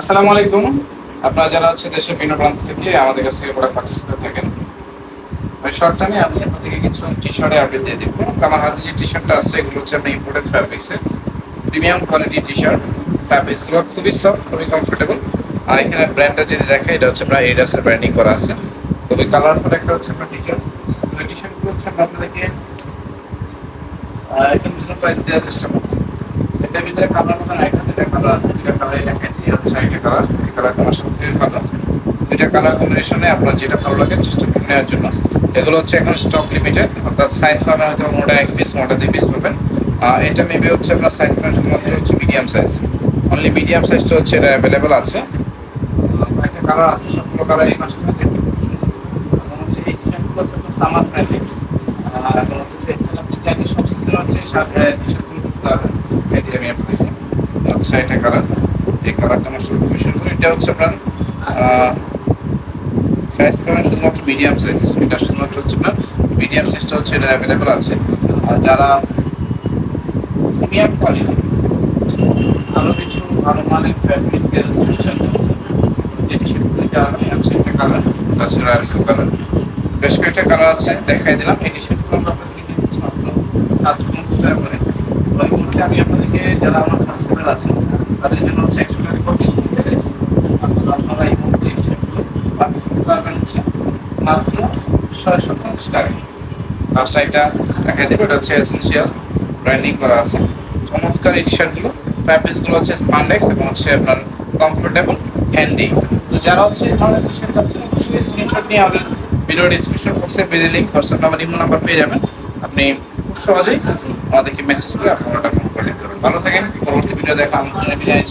আসসালামু আলাইকুম। আপনারা যারা হচ্ছে দেশের বিভিন্ন প্রান্ত থেকে আমাদের কাছ থেকে প্রোডাক্ট পারচেস করে থাকেন ওই শর্ট টাইমে আমি আপনাদেরকে কিছু টি শার্টের আপডেট দিয়ে দেবো। আমার হাতে যে টি শার্টটা আছে, এগুলো হচ্ছে আপনার ইম্পোর্টেড ফ্যাব্রিক্সের প্রিমিয়াম কোয়ালিটি টি শার্ট ফ্যাব্রিক্সগুলো খুবই সফট খুবই কমফোর্টেবল আর এখানে ব্র্যান্ডটা যদি দেখে, এটা হচ্ছে আপনার এডাসের ব্র্যান্ডিং করা আছে। খুবই কালারফুল একটা হচ্ছে আপনার টি শার্ট টি শার্টগুলো হচ্ছে আপনাদেরকে একদম রিজনেবল প্রাইস দেওয়ার চেষ্টা করব এটার ভিতরে কালার মতন একটা কালার কালার এটা একটা কালার এই কালার দুইটা কালার কম্বিনেশনে আপনার যেটা ভালো লাগে চেষ্টা করে নেওয়ার জন্য এগুলো হচ্ছে এখন স্টক লিমিটেড অর্থাৎ সাইজ পাবেন হয়তো মোটা এক পিস মোটা দুই পিস পাবেন এটা মেবি হচ্ছে আপনার সাইজ পাবেন শুধুমাত্র হচ্ছে মিডিয়াম সাইজ অনলি মিডিয়াম সাইজটা হচ্ছে এটা অ্যাভেলেবেল আছে একটা কালার আছে সবগুলো কালার এই এবং হচ্ছে এই টি-শার্টগুলো আপনার সামার ফ্রেন্ডলি এখন হচ্ছে আপনি চাইলে সব সিজন হচ্ছে সাথে টি-শার্টগুলো আমি আপনাকে আচ্ছা এটা কালার এই কালারটা আমার শুরু খুবই সুন্দর এটা হচ্ছে আপনার সাইজ পাবেন শুধুমাত্র মিডিয়াম সাইজ এটা শুধুমাত্র হচ্ছে আপনার মিডিয়াম সাইজটা হচ্ছে এটা অ্যাভেলেবেল আছে। আর যারা প্রিমিয়াম কোয়ালিটি আরও কিছু ভালো মানের কারণে আছে একটা কালার তাছাড়া আর কালার বেশ কয়েকটা কালার আছে, দেখাই দিলাম। এই টি-শার্টগুলো আপনাদেরকে দিয়ে দিচ্ছি মাত্র সাতশো পঞ্চাশ টাকা করে তো এই মুহূর্তে আমি আপনাদেরকে যারা আমার সাবস্ক্রাইবার আছেন তাদের জন্য হচ্ছে একশো টাকা করে ডিসকাউন্ট দিয়ে দিয়েছি আপনারা আপনারা এই মুহূর্তে এই টি-শার্টগুলো পারচেস করতে পারবেন মাত্র ছয়শো পঞ্চাশ টাকা ফার্স্ট এটা দেখাই দেবো এটা হচ্ছে এসেন্সিয়াল ব্র্যান্ডিং করা আছে চমৎকার এই টি-শার্টগুলো ফ্যাব্রিক্সগুলো হচ্ছে স্পান্ডেক্স এবং হচ্ছে আপনার কমফোর্টেবল হ্যান্ডি তো যারা হচ্ছে এই ধরনের টি-শার্ট চাচ্ছেন অবশ্যই স্ক্রিনশট নিয়ে আমাদের ভিডিও ডিসক্রিপশন বক্সে পেজে link WhatsApp number imo number পেয়ে যাবেন আপনি খুব সহজেই আমাদেরকে মেসেজ করে আপনার অর্ডার করে নিতে পারবেন ভালো থাকেন পরবর্তী ভিডিও দেখা জন্য বিদায়।